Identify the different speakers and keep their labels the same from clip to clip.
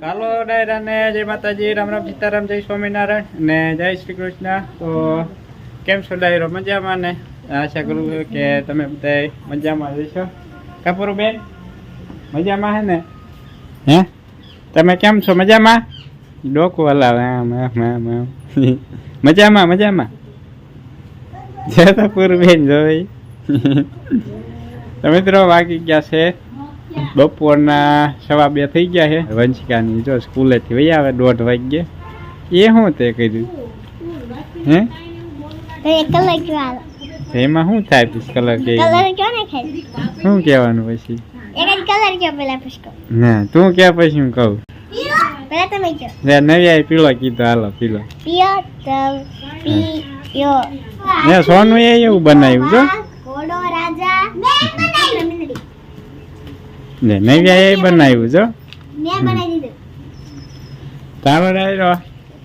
Speaker 1: કાલો ડાયરા અને જય માતાજી, રામ રામ સીતારામ, જય સ્વામિનારાયણ ને જય શ્રી કૃષ્ણ. તો કેમ છો ડાયરો? મજામાં ને? આશા કરું છું કે તમે બધા મજામાં જશો કપૂર બેન મજામાં હે ને? હે? તમે કેમ છો? મજામાં? ડોકું હલાવે, આમ આમ મજામાં મજામાં? જય કપૂર બેન જોઈ તો મિત્રો, વાગી ગયા છે બપોરના સવા બે થઈ ગયા છે. વંશિકાની જો સ્કૂલેથી વહી આવે દોઢ વાગ્યે. એ શું તે કર્યું? હે? એમાં શું થાય પછી કલર કે શું કહેવાનું પછી?
Speaker 2: કલર પેલા
Speaker 1: ના તું કે પછી હું કહું?
Speaker 2: પેલા તમે કયો
Speaker 1: લે નવી આવી પીળો કીધો હાલો પીળો.
Speaker 2: પિયો તવ પિયો
Speaker 1: ને સોનું એ એવું બનાવ્યું જો
Speaker 2: ઘોડો રાજા મેં બનાવી
Speaker 1: ને મેં એ બનાવ્યું જો ડાયરો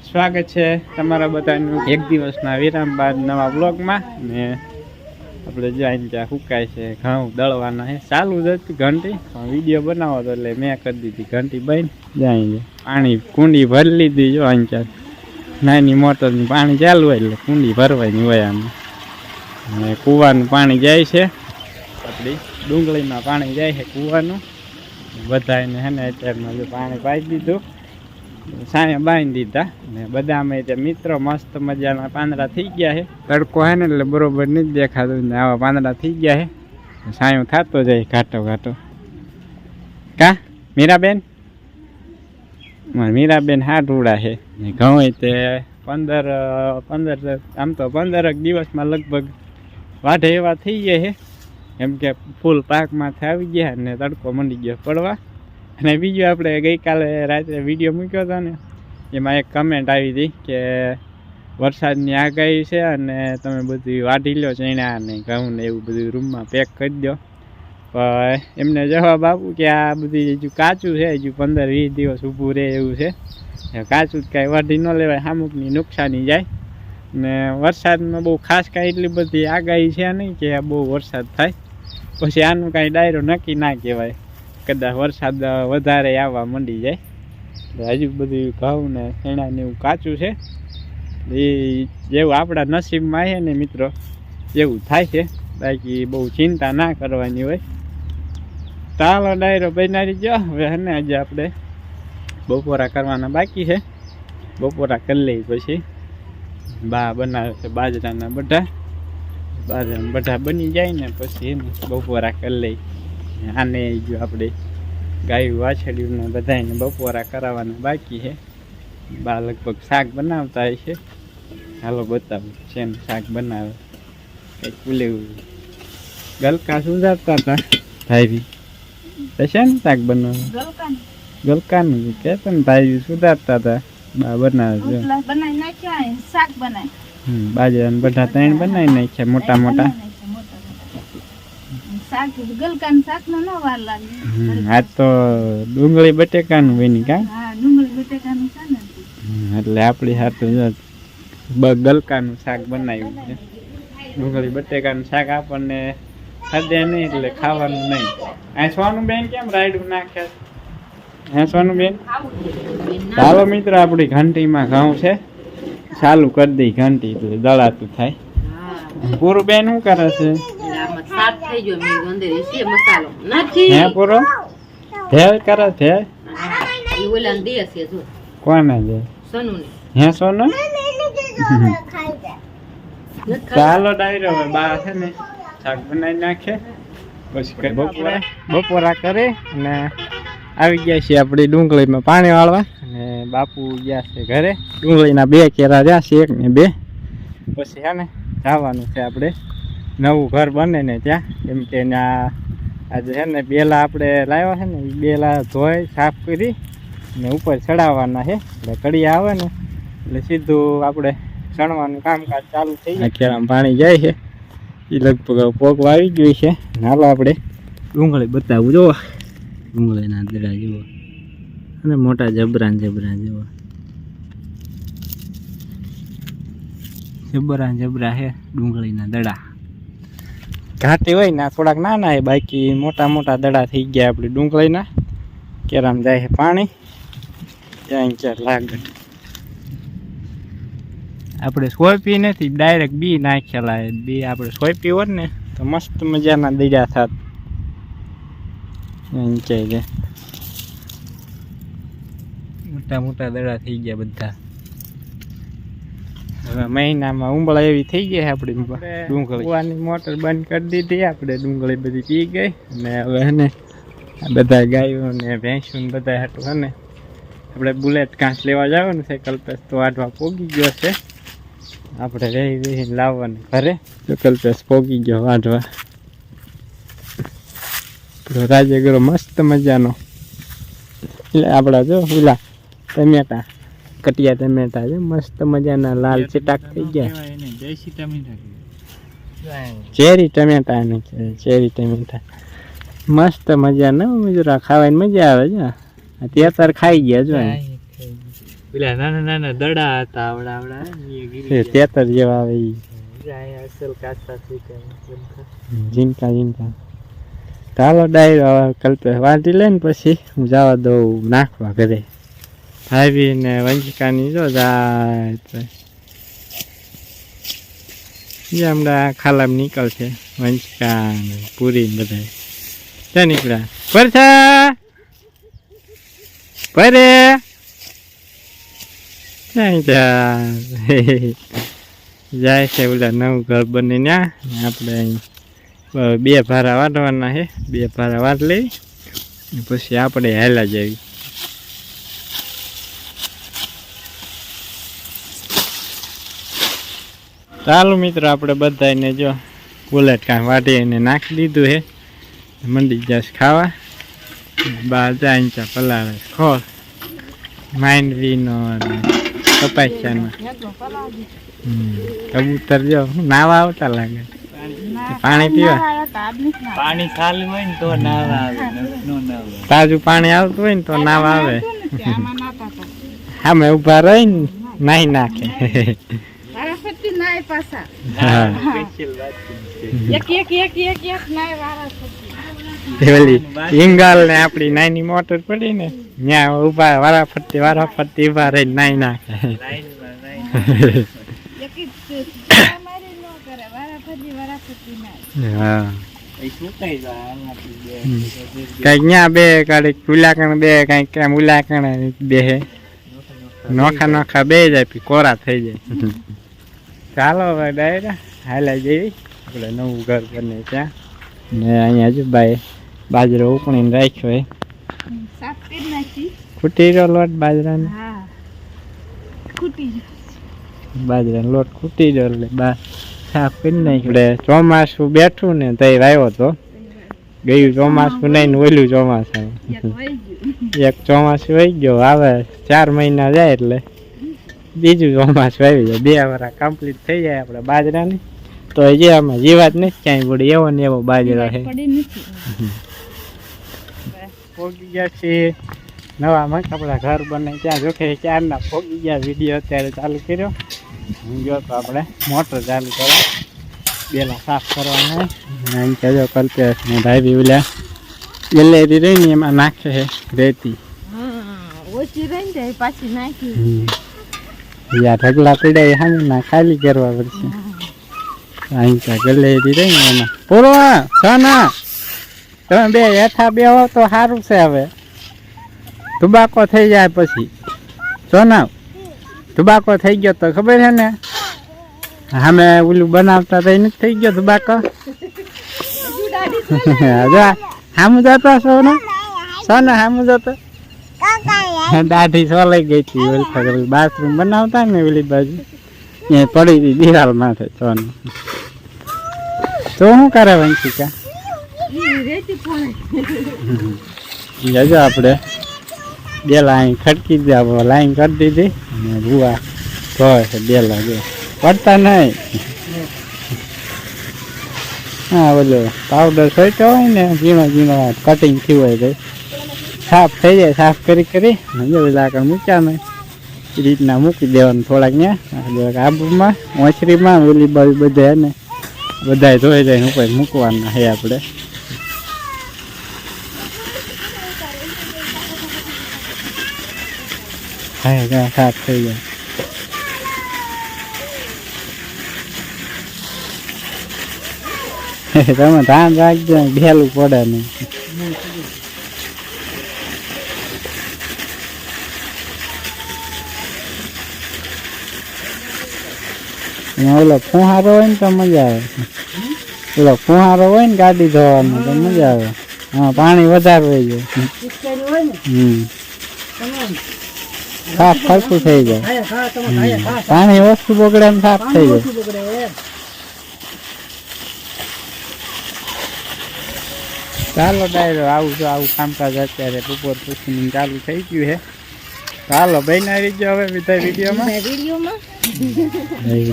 Speaker 1: સ્વાગત છે તમારા બધાનું એક દિવસના વિરામ બાદ નવા બ્લોગમાં ને આપણે જાઈને ત્યાં સુકાય છે ઘઉં દળવાના છે. ચાલુ જ હતી ઘંટી પણ વીડિયો બનાવો તો એટલે મેં કરી દીધી ઘંટી બંધ જાય પાણી કુંડી ભરી લીધી જો અહીં ત્યાં. નાની મોટરની પાણી ચાલુ હોય એટલે કુંડી ભરવાની હોય આમ. અને કૂવાનું પાણી જાય છે. આપણી ડુંગળીમાં પાણી જાય છે કૂવાનું. બધાને હે ને અત્યારમાં જો પાણી પાઈ દીધું. સાંય બાંધી દીધા. ને બધામાં તે મિત્રો મસ્ત મજાના પાંદડા થઈ ગયા છે. તડકો હે ને એટલે બરોબર નથી દેખાતું. ને આવા પાંદડા થઈ ગયા છે. સાયો થતો જાય ઘાટો ઘાટો. કા? મીરાબેન? મીરાબેન હાથ ઉડા છે. ને ઘઉં તે પંદર પંદર, આમ તો પંદરક દિવસમાં લગભગ વાઢે એવા થઈ ગયા છે. એમ કે ફૂલ પાકમાંથી આવી ગયા ને તડકો મંડી ગયો પડવા. અને બીજું આપણે ગઈકાલે રાત્રે વીડિયો મૂક્યો હતો ને, એમાં એક કમેન્ટ આવી હતી કે વરસાદની આગાહી છે અને તમે બધી વાઢી લો ચણા ને ઘઉં ને એવું બધું રૂમમાં પેક કરી દો. પણ એમને જવાબ આપું કે આ બધી હજુ કાચું છે, હજુ પંદર વીસ દિવસ ઊભું રહે એવું છે. કાચું જ કાંઈ વાઢી ન લેવાય અમુકની નુકસાની જાય. ને વરસાદમાં બહુ ખાસ કાંઈ એટલી બધી આગાહી છે નહીં કે બહુ વરસાદ થાય. પછી આનું કાંઈ ડાયરો નક્કી ના કહેવાય. કદાચ વરસાદ વધારે આવવા મંડી જાય. હજુ બધું ઘઉં ને ચણા ને એવું કાચું છે. એ જેવું આપણા નસીબમાં છે ને મિત્રો, એવું થાય છે. બાકી બહુ ચિંતા ના કરવાની હોય. ચાલો ડાયરો બનાવી ગયો હવે હને આજે આપણે બપોરા કરવાના બાકી છે. બપોરા કરી લઈ પછી. બા બનાવે છે બાજરાના બધા બધા બની જાય ને પછી એને બપોરા કરી લઈ. આને જો આપણે ગાયું વાછડીઓને બધાને બપોરા કરાવવાના બાકી છે. બા લગભગ શાક બનાવતા હોય છે. હાલો બતાવું છે ને શાક બનાવે. કંઈક ઉલેવું. ગલકા સુધારતા હતા ભાઈ છે ને શાક બનાવે ગલકાનું. કે પણ ભાઈ સુધારતા હતા. બા બનાવે છે.
Speaker 3: બનાવી નાખ્યા શાક બનાય
Speaker 1: હમ, બાજરાના બધા ત્રણ બનાવી નાખ્યા મોટા મોટા. આ તો ડુંગળી બટેકાનું બની કા એટલે આપણી બ- ગલકાનું શાક બનાવ્યું છે. ડુંગળી બટેકાનું શાક આપણને ખાધે નહીં એટલે ખાવાનું નહીં. આ સોનું બેન કેમ રાયડું નાખે હે સોનું બેન? ચાલો મિત્ર આપણી ઘંટીમાં ઘઉં છે. ચાલુ કરી દઈ ઘંટી એટલે દળાતું થાય. પૂરું બેન શું કરે છે? હે પૂરો? ભેળ કરે છે? કોને
Speaker 4: દે?
Speaker 1: હે સોનુ? ચાલો ડાયરો બા છે ને શાક બનાવી નાખે. પછી બપોરા બપોરા કરે અને આવી ગયા છીએ આપણે ડુંગળીમાં પાણી વાળવા. અને બાપુ ગયા છે ઘરે. ડુંગળીના બે કેરા રહ્યા છે, એક ને બે. પછી છે ને જવાનું છે આપણે. નવું ઘર બને ને ત્યાં. કેમ કે આજે છે ને બેલા આપણે લાવ્યા છે ને એ બેલા ધોઈ, સાફ કરી ને ઉપર ચડાવવાના છે. એટલે કડિયા આવે ને, એટલે સીધું આપણે ચણવાનું કામકાજ ચાલુ થઈ જાય ખેરામાં પાણી જાય છે. એ લગભગ પોગવા આવી ગયું છે. હાલો આપણે ડુંગળી બતાવું જુઓ ડુંગળીના દડા જેવો. અને મોટા જબરા જબરા જેવો. જબરા જબરા હે ડુંગળીના દડા. ઘાટી હોય ને થોડાક નાના એ બાકી મોટા મોટા દડા થઈ ગયા આપણી ડુંગળીના કેરામ જાય છે પાણી. ક્યાંય ક્યાં લાગટ આપણે સોંપી નથી ડાયરેક્ટ બી નાખેલા. બી આપણે સોંપી હોત ને, તો મસ્ત મજાના દડા થાત. ઊંચાઈ છે. મોટા મોટા દડા થઈ ગયા બધા. હવે મહિનામાં ઉંબળા એવી થઈ ગઈ આપણી ડુંગળી. કૂવાની મોટર બંધ કરી દીધી આપણે ડુંગળી બધી પી ગઈ. અને હવે ને બધા ગાયો ને ભેંસો ને બધા હાટું હને ને આપણે બુલેટ કાંચ લેવા જવાનું સાયકલ પેસ તો આઠવા પોગી ગયો છે. આપણે રહી રહી લાવવાનું ઘરે. તો કલ્પેશ પોગી ગયો વાઢવા રાજગરો મસ્ત મજાનો. એટલે આપણા જો પેલા ટમેટા કટિયા ટમેટા છે મસ્ત મજાના લાલ ચટાક થઈ ગયા. ચેરી ટમેટા એને કહેવાય, ચેરી ટમેટા. મસ્ત મજાના મજૂરા ખાવાની મજા આવે છે અત્યારે ખાઈ ગયા જો
Speaker 5: પેલા નાના નાના દડા હતા આવડા આવડા
Speaker 1: તેતર જેવા આવે ઈ.
Speaker 5: ગયા અસલ કાચા થઈ
Speaker 1: ઝીંકા ઝીંકા ચાલો ડાયરો કલ્પે વાટી લે ને પછી હું જવા દઉં નાખવા ઘરે. ભાઈ ને વંશિકાની જો જાય હમણાં ખાલામ નીકળશે વંશિકા પૂરી બધા ત્યાં નીકળ્યા. પરછા! પરે! જાય? છે ઓલા નવું ઘર બની ત્યાં આપણે બ- ભારા વાટવાના છે. બે ભારા વાટ લઈ પછી આપણે હેલા જવી ચાલો મિત્રો, આપણે બધાને જો બુલેટ કાંઈ વાટીને નાખી દીધું છે. મંડી જશ ખાવા. બહાર જાય ચા પલાળે. ખોળ માંડવીનો ને કપાસિયાનો. કબૂતર જો, નાવા આવતા લાગે. પાણી પીવા?
Speaker 5: પાણી ખાલી હોય ને તો નાવા આવે
Speaker 1: તાજું પાણી આવતું હોય ને તો નાવા આવે. ઊભા નાહી નાખે. હા.
Speaker 3: એક એક નાય વારાફરતી
Speaker 1: તે ઓલી ઈંગાલ ને આપણી નાની મોટર પડી ને ત્યાં ઊભા વારા ફરતી વારા ફરતી ઊભા રહીને નાઈ નાખે
Speaker 5: લાઈનમાં લાઈન
Speaker 3: એક જ મારી ન કરે
Speaker 1: હા.
Speaker 5: એ બે.
Speaker 1: કંઈક બે કાઢી ઉલાકણ બે કંઈક ઉલાકણ બે નોખા નોખા બે જાય કોરા થઈ જાય. ચાલો હવે ડાયરા હાલા જેવી આપણે નવું ઘર બને ત્યાં ને અહીંયા જ ભાઈ બાજરો ઉકળીને રાખ્યો
Speaker 3: નાખી
Speaker 1: ખૂટી રહ્યો લોટ બાજરાનો?
Speaker 3: હા.
Speaker 1: બાજરાનો લોટ ખૂટી રહ્યો એટલે બા સાફ કરી નાખ્યો. એટલે ચોમાસું બેઠું ને તઈ આવ્યો તો. ગયું ચોમાસું નહીં ને ઓલું ચોમાસું
Speaker 3: એક
Speaker 1: ચોમાસું વહી ગયો આવે ચાર મહિના જાય એટલે બીજું ચોમાસું આવી જાય. બે વરા કમ્પ્લીટ થઈ જાય આપણે બાજરાની. તો હજી આમાં જીવાત નથી ક્યાંય પડી એવો ને એવો બાજરા છે. પોગી ગયા છીએ. નવામાં આપણા ઘર બને. ત્યાં જોખે ચારના પોગી ગયા વીડિયો અત્યારે ચાલુ કર્યો. ગયો તો આપણે મોટર ચાલુ કરવા બેલા સાફ કરવાના. અને અહીં કહેજો કલ્પેશ ભાઈ બી ઓલા એલેરી રહી ને એમાં નાખે છે રેતી.
Speaker 3: ઓછી રહી જાય પાછી નાખી.
Speaker 1: યા ઢગલા પીડાય સામે ના ખાલી કરવા પડશે. અહીં ત્યાં ગલેરી રહી ને એમાં. પૂરો સોના તમે બે હેઠા બે હો તો સારું છે હવે. તુબાકો થઈ જાય પછી. સોના તુબાકો થઈ ગયો તો ખબર છે ને? અમે ઓલું બનાવતા તો નથી થઈ ગયો તુબાકો જો સામું જતો સોના? ને સામું જતો દાઢી સોલાઈ ગઈ હતી ઓલી બાથરૂમ બનાવતા ને ઓલી બાજુ. એ પડી હતી દિવાલ માથે સોનું. તો શું કરે વંશિકા?
Speaker 3: ઈ રેતી પણ
Speaker 1: જજો આપણે બે લાઈન ખડકી દીધા લાઈન કરી દીધી. અને રૂવા ધોય છે બે લાગે. પડતા નહીં. હા બોલો પાવડર સોચ્યો હોય ને, ઝીણો ઝીણો કટિંગ થયું હોય તો સાફ થઈ જાય, સાફ કરી કરી, અને જો આગળ મૂક્યા નહીં એ રીતના મૂકી દેવાનું થોડાક ત્યાં આબુમાં, ઓછરીમાં, ઓલી બાજુ બધા ને બધા ધોઈ જાય ઉપર મૂકવાના છે આપણે. હા સાફ થઈ જાય તમે ધ્યાન રાખજો ભેલું પડે નહીં. ઓલો ફુહારો હોય ને તો મજા આવે. ઓલો ફુહારો હોય ને ગાડી ધોવાનો તો મજા આવે. હા પાણી વધારે હોય જાય હમ. સાફ ખરખું થઈ જાય. પાણી ઓછું બગડે સાફ થઈ જાય. ચાલો ડાયરો આવું તો આવું કામકાજ અત્યારે બપોર પછી ચાલુ થઈ ગયું છે ચાલો ભાઈ ના આવી ગયો હવે બીજા વિડીયોમાં.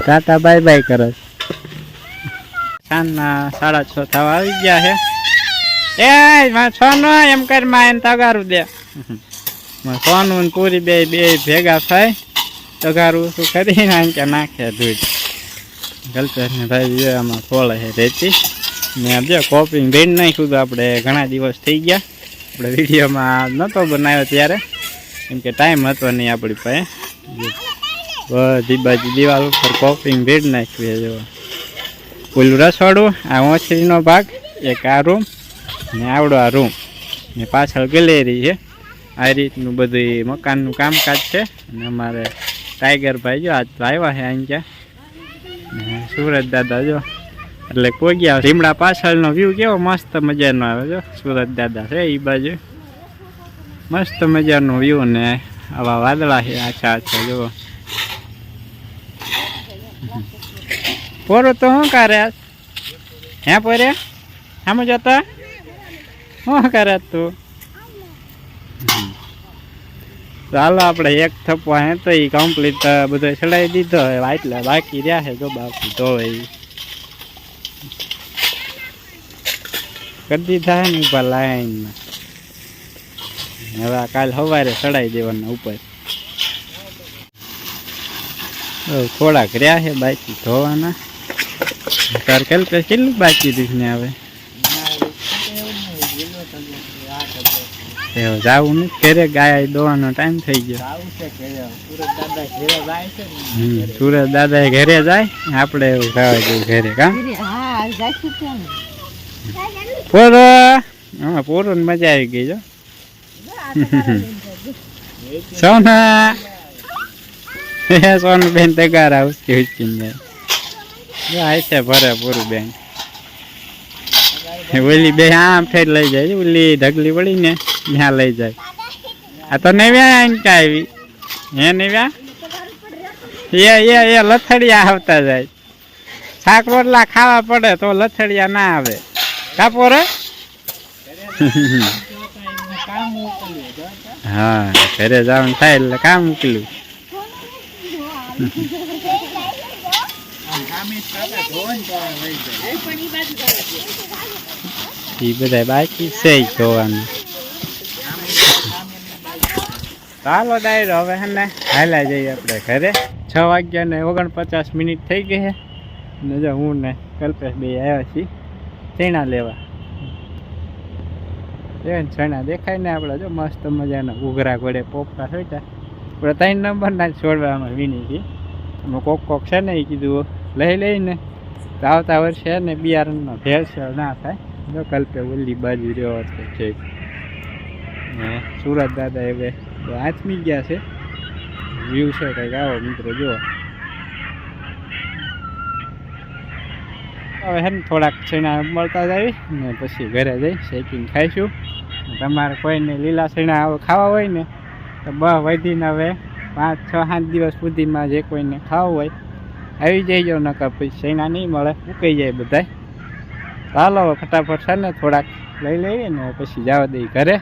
Speaker 1: ટાટા બાય બાય કરે છે. સાંજના સાડા છ થવા આવી ગયા છે એ માં નો એમ કરી માં એને તગારું દે. સોનું પૂરી બે બે ભેગા થાય, તગારું શું કરી આમ કે નાખે દૂધ ગલતેશ ભાઈ આમાં ખોળે છે રેતી. ને જો કોપિંગ ભેડ નાખ્યું તો આપણે ઘણા દિવસ થઈ ગયા. આપણે વિડીયોમાં નહોતો બનાવ્યો ત્યારે. કેમ કે ટાઈમ હતો નહીં આપણી પાસે. બધી બાજુ દિવાલ ઉપર કોપિંગ ભેડ નાખ્યું છે, જો. ઓલું રસોડું, આ ઓછરીનો ભાગ, એક આ રૂમ ને આવડો આ રૂમ ને પાછળ ગેલેરી છે. આ રીતનું બધું મકાનનું કામકાજ છે. અને અમારે ટાઈગર ભાઈ જો આજ તો આવ્યા છે અહીંયા ને સુરત દાદા જો. એટલે કોઈ ગયા લીમડા પાછળનો વ્યૂ કેવો મસ્ત મજાનો આવે જો. સુરત દાદા છે એ બાજુ. મસ્ત મજાનો વ્યૂ ને આવા વાદળા છે આછા આછા જો પોરો તો શું કરે હે પોરે આમ જતા? શું કરે તું હમ. ચાલો આપણે એક થપ્પો હે તો એ કમ્પ્લીટ બધો ચડાવી દીધો. હોય એટલે બાકી રહ્યા છે જો બાકી તો એ કરી દીધા હે ને ઉપર લાઈનમાં. હવે કાલ સવારે ચડાવી દેવાના ઉપર. થોડાક રહ્યા છે બાકી ધોવાના. તાર કેટલું બાકી દીધ ને હવે? એવું જાવું નથી ઘરે ગાય દોવાનો ટાઈમ થઈ ગયો.
Speaker 5: સુરત દાદા ઘેરે જાય છે
Speaker 1: હમ, સુરત દાદા ઘરે જાય. આપણે એવું ખાવા જવું ઘરે કા?
Speaker 3: હા
Speaker 1: પોરો. હા પોરો ને મજા આવી ગઈ જો. સોના. સોનું બેન તગારા ઉચકી ઉચકીને જાય. જો આ છે ભરે પૂરું બેન ઓલી બે આમ થઈ લઈ જાય ઓલી ઢગલી પડી ને ત્યાં લઈ જાય. આ તો નેવ્યા આઈને કા આવી? હે નેવ્યા? એ એ એ લથડિયા આવતા જાય. શાક રોટલા ખાવા પડે તો લથડિયા ના આવે. કાપો રે.
Speaker 5: કામ મોકલ્યું જો
Speaker 1: હા, ઘરે જવાનું થાય એટલે કામ મોકલ્યું એ બધા બાકી છે જોવાનું. ચાલો ડાયરો, હવે હે ને હાલા જઈએ આપણે ઘરે. છ વાગ્યા ને ઓગણપચાસ મિનિટ થઈ ગઈ છે. ને જો હું ને કલ્પેશ બે આવ્યા છીએ ચણા લેવા. એ ચણા દેખાય ને આપણે, જો મસ્ત મજાના ઉઘરા ઘોડે પોપટા સોટા આપણે ત્રણ નંબરના છોડવામાં વીણી હતી અમે કોક કોક છે ને એ કીધું લઈ લઈને. આવતા વર્ષે ને બિયારણનો ભેળસેળ ના થાય. જો કલ્પે ઓલી બાજુ રહ્યો છે સુરત દાદા હવે આથમી ગયા છે. વ્યૂ છે કંઈક આવો મિત્રો, જુઓ. હવે હે ને થોડાક ચણા મળતા જાય ને પછી ઘરે જઈ શેકિંગ ખાઈશું. તમારે કોઈને લીલા આવો ખાવા હોય ને, તો બ વધીને હવે પાંચ, છ, સાત દિવસ સુધીમાં જે કોઈને ખાવું હોય, આવી જઈજો, નકર પછી ચણા નહીં મળે, ઉકાઈ જાય બધાય. ચાલો ફટાફટ છે ને થોડાક લઈ લઈએ ને, પછી જવા દઈએ ઘરે.